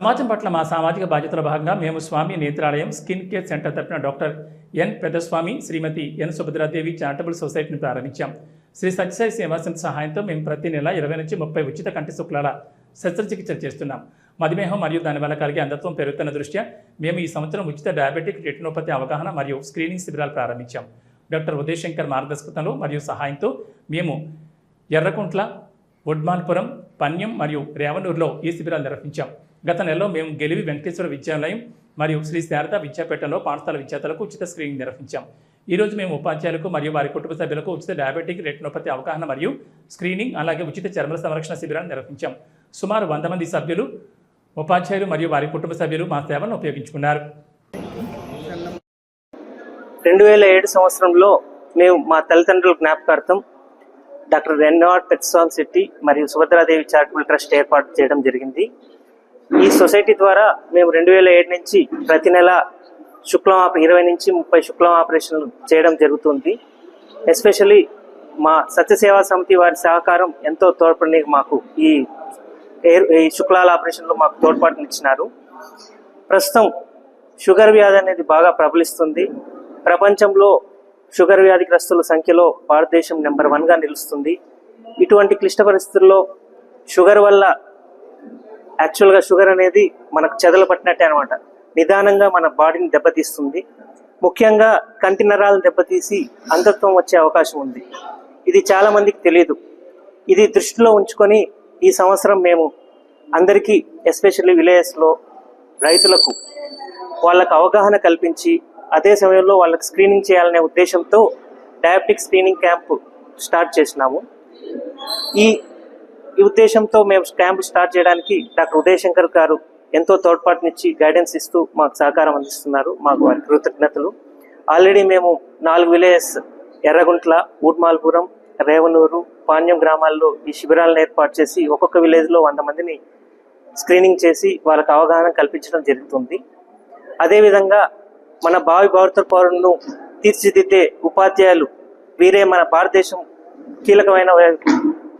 సమాజం పట్ల మా సామాజిక బాధ్యతల భాగంగా మేము Swami Netralayam skin care centre తరపున doctor N Peddaswamy Shrimati N Subhadradevi charitable సొసైటీని ప్రారంభించాం. శ్రీ సత్యసాయి సేవా సహాయంతో మేము ప్రతి నెల ఇరవై నుంచి ముప్పై ఉచిత కంటి శుక్లాల శస్త్రచికిత్సలు చేస్తున్నాం. మధుమేహం మరియు దానివల్ల కలిగే అంధత్వం పెరుగుతున్న దృష్ట్యా మేము ఈ సంవత్సరం ఉచిత డయాబెటిక్ రెటినోపతి అవగాహన మరియు స్క్రీనింగ్ శిబిరాలు ప్రారంభించాం. డాక్టర్ ఉదయశంకర్ మార్గదర్శకత్వంలో మరియు సహాయంతో మేము ఎర్రకుంట్ల ఉడ్మాన్పురం పన్యం మరియు రేవనూరులో ఈ శిబిరాలు నిర్వహించాం. గత నెలలో మేము గెలివి వెంకటేశ్వర విద్యాలయం మరియు శ్రీ శారద విద్యాపీఠంలో పాఠశాల విద్యార్థులకు ఉచిత స్క్రీనింగ్ నిర్వహించాం. ఈరోజు మేము ఉపాధ్యాయులకు మరియు వారి కుటుంబ సభ్యులకు ఉచిత డయాబెటిక్ రెటినోపతి అవగాహన మరియు స్క్రీనింగ్ అలాగే ఉచిత చర్మల సంరక్షణ శిబిరాన్ని నిర్వహించాం. సుమారు వంద మంది సభ్యులు ఉపాధ్యాయులు మరియు వారి కుటుంబ సభ్యులు మా సేవలను ఉపయోగించుకున్నారు. రెండు వేల ఏడు సంవత్సరంలో మేము మా తల్లిదండ్రుల జ్ఞాపకార్థం డాక్టర్ ఎన్ఆర్ పెత్స్వామి శెట్టి మరియు సుభద్రాదేవి చారిటబుల్ ట్రస్ట్ ఏర్పాటు చేయడం జరిగింది. ఈ సొసైటీ ద్వారా మేము రెండు వేల ఏడు నుంచి ప్రతి నెల శుక్లం ఆప- ఇరవై నుంచి ముప్పై శుక్లం ఆపరేషన్లు చేయడం జరుగుతుంది. ఎస్పెషల్లీ మా సత్యసేవా సమితి వారి సహకారం ఎంతో తోడ్పడి మాకు ఈ ఈ శుక్లాల ఆపరేషన్లో మాకు తోడ్పాటునిచ్చినారు. ప్రస్తుతం షుగర్ వ్యాధి అనేది బాగా ప్రబలిస్తుంది. ప్రపంచంలో షుగర్ వ్యాధిగ్రస్తుల సంఖ్యలో భారతదేశం నెంబర్ వన్గా నిలుస్తుంది. ఇటువంటి క్లిష్ట పరిస్థితుల్లో షుగర్ వల్ల యాక్చువల్గా షుగర్ అనేది మనకు చెదలు పట్టినట్టే అనమాట నిదానంగా మన బాడీని దెబ్బతీస్తుంది. ముఖ్యంగా కంటి నరాలను దెబ్బతీసి అంధత్వం వచ్చే అవకాశం ఉంది. ఇది చాలా మందికి తెలియదు ఇది దృష్టిలో ఉంచుకొని ఈ సంవత్సరం మేము అందరికీ ఎస్పెషల్లీ విలేజెస్లో రైతులకు వాళ్ళకు అవగాహన కల్పించి అదే సమయంలో వాళ్ళకి స్క్రీనింగ్ చేయాలనే ఉద్దేశంతో డయాబెటిక్ స్క్రీనింగ్ క్యాంప్ స్టార్ట్ చేసినాము. ఈ ఈ ఉద్దేశంతో మేము క్యాంపు స్టార్ట్ చేయడానికి డాక్టర్ ఉదయశంకర్ గారు ఎంతో తోడ్పాటునిచ్చి గైడెన్స్ ఇస్తూ మాకు సహకారం అందిస్తున్నారు. మాకు వారి కృతజ్ఞతలు. ఆల్రెడీ మేము నాలుగు విలేజెస్ ఎర్రగుంట్ల ఊడ్మాల్పురం రేవనూరు పాణ్యం గ్రామాల్లో ఈ శిబిరాలను ఏర్పాటు చేసి ఒక్కొక్క విలేజ్లో వంద మందిని స్క్రీనింగ్ చేసి వాళ్ళకు అవగాహన కల్పించడం జరుగుతుంది. అదేవిధంగా మన భావి భారత పౌరులను తీర్చిదిద్దే ఉపాధ్యాయులు వీరే మన భారతదేశం కీలకమైన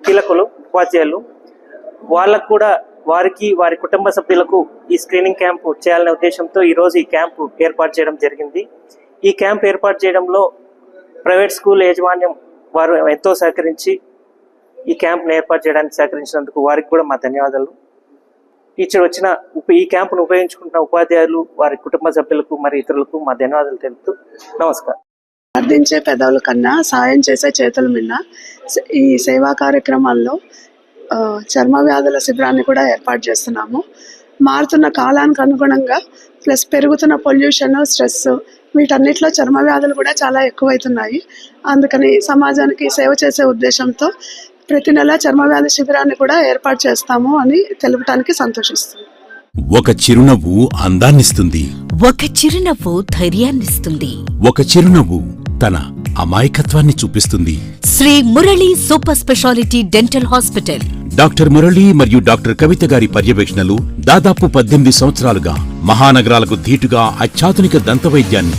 కీలకులు. ఉపాధ్యాయులు వాళ్ళకు కూడా వారికి వారి కుటుంబ సభ్యులకు ఈ స్క్రీనింగ్ క్యాంపు చేయాలనే ఉద్దేశంతో ఈ రోజు ఈ క్యాంపు ఏర్పాటు చేయడం జరిగింది. ఈ క్యాంప్ ఏర్పాటు చేయడంలో ప్రైవేట్ స్కూల్ యాజమాన్యం వారు ఎంతో సహకరించి ఈ క్యాంప్ను ఏర్పాటు చేయడానికి సహకరించినందుకు వారికి కూడా మా ధన్యవాదాలు. టీచర్ వచ్చిన ఉప- ఈ క్యాంపును ఉపయోగించుకుంటున్న ఉపాధ్యాయులు వారి కుటుంబ సభ్యులకు మరి ఇతరులకు మా ధన్యవాదాలు తెలుపుతూ నమస్కారం. ప్రార్థించే పెదవుల కన్నా సాయం చేసే చేతుల మిన్న ఈ సేవా కార్యక్రమాల్లో చర్మ వ్యాధుల శిబిరాన్ని కూడా ఏర్పాటు చేస్తున్నాము. మారుతున్న కాలానికి అనుగుణంగా ప్లస్ పెరుగుతున్న పొల్యూషన్ స్ట్రెస్ వీటన్నిటిలో చర్మ వ్యాధులు కూడా చాలా ఎక్కువైతున్నాయి. అందుకని సమాజానికి సేవ చేసే ఉద్దేశంతో ప్రతి నెల చర్మ వ్యాధి శిబిరాన్ని కూడా ఏర్పాటు చేస్తాము అని తెలుపడానికి సంతోషిస్తున్నాను ఒక చిరునవ్వు అందాన్నిస్తుంది. ఒక చిరునవ్వు ధైర్యాన్నిస్తుంది. ఒక చిరునవ్వు తన అమాయకత్వాన్ని చూపిస్తుంది. Shri Murali super speciality dental hospital. Doctor Murali మరియు డాక్టర్ కవిత గారి పర్యవేక్షణలు దాదాపు పద్దెనిమిది సంవత్సరాలుగా మహానగరాలకు ధీటుగా అత్యాధునిక దంతవైద్యాన్ని